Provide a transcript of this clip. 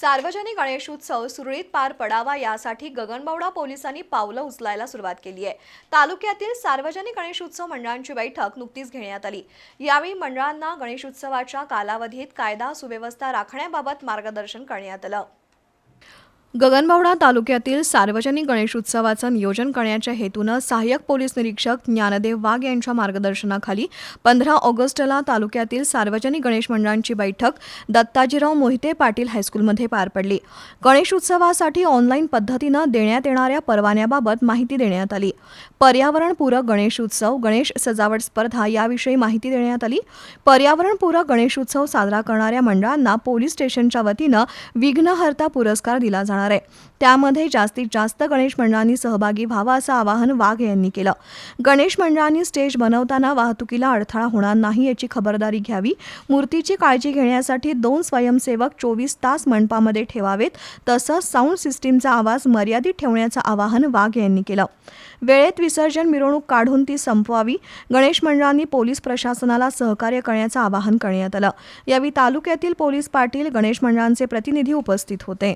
सार्वजनिक गणेशोत्सव सुरळीत पार पडावा यासाठी गगनबावडा पोलिसांनी पावलं उचलायला सुरुवात केली आहे. तालुक्यातील सार्वजनिक गणेशोत्सव मंडळांची बैठक नुकतीच घेण्यात आली. यावेळी मंडळांना गणेशोत्सवाच्या कालावधीत कायदा सुव्यवस्था राखण्याबाबत मार्गदर्शन करण्यात आलं. गगनबावडा तालुक्यातील सार्वजनिक गणेशोत्सवाचं नियोजन करण्याच्या हेतूनं सहाय्यक पोलीस निरीक्षक ज्ञानदेव वाघ यांच्या मार्गदर्शनाखाली पंधरा ऑगस्टला तालुक्यातील सार्वजनिक गणेश मंडळांची बैठक दत्ताजीराव मोहिते पाटील हायस्कूलमध्ये पार पडली. गणेशोत्सवासाठी ऑनलाईन पद्धतीनं देण्यात येणाऱ्या परवान्याबाबत माहिती देण्यात आली. पर्यावरणपूरक गणेशोत्सव गणेश सजावट स्पर्धा याविषयी माहिती देण्यात आली. पर्यावरणपूरक गणेशोत्सव साजरा करणाऱ्या मंडळांना पोलीस स्टेशनच्या वतीनं विघ्नहर्ता पुरस्कार दिला जाणार आहे. त्यामध्ये जास्तीत जास्त गणेश मंडळांनी सहभागी व्हावा असं आवाहन वाघ यांनी केलं. गणेश मंडळांनी स्टेज बनवताना वाहतुकीला अडथळा होणार नाही याची खबरदारी घ्यावी मूर्तीची काळजी घेण्यासाठी दोन स्वयंसेवक चोवीस तास मंडपामध्ये ठेवावेत तसंच साऊंड सिस्टीमचा आवाज मर्यादित ठेवण्याचं आवाहन वाघ यांनी केलं. वेळेत विसर्जन मिरवणूक काढून ती संपवावी गणेश मंडळांनी पोलीस प्रशासनाला सहकार्य करण्याचं आवाहन करण्यात आलं. यावेळी तालुक्यातील पोलीस पाटील गणेश मंडळांचे प्रतिनिधी उपस्थित होते.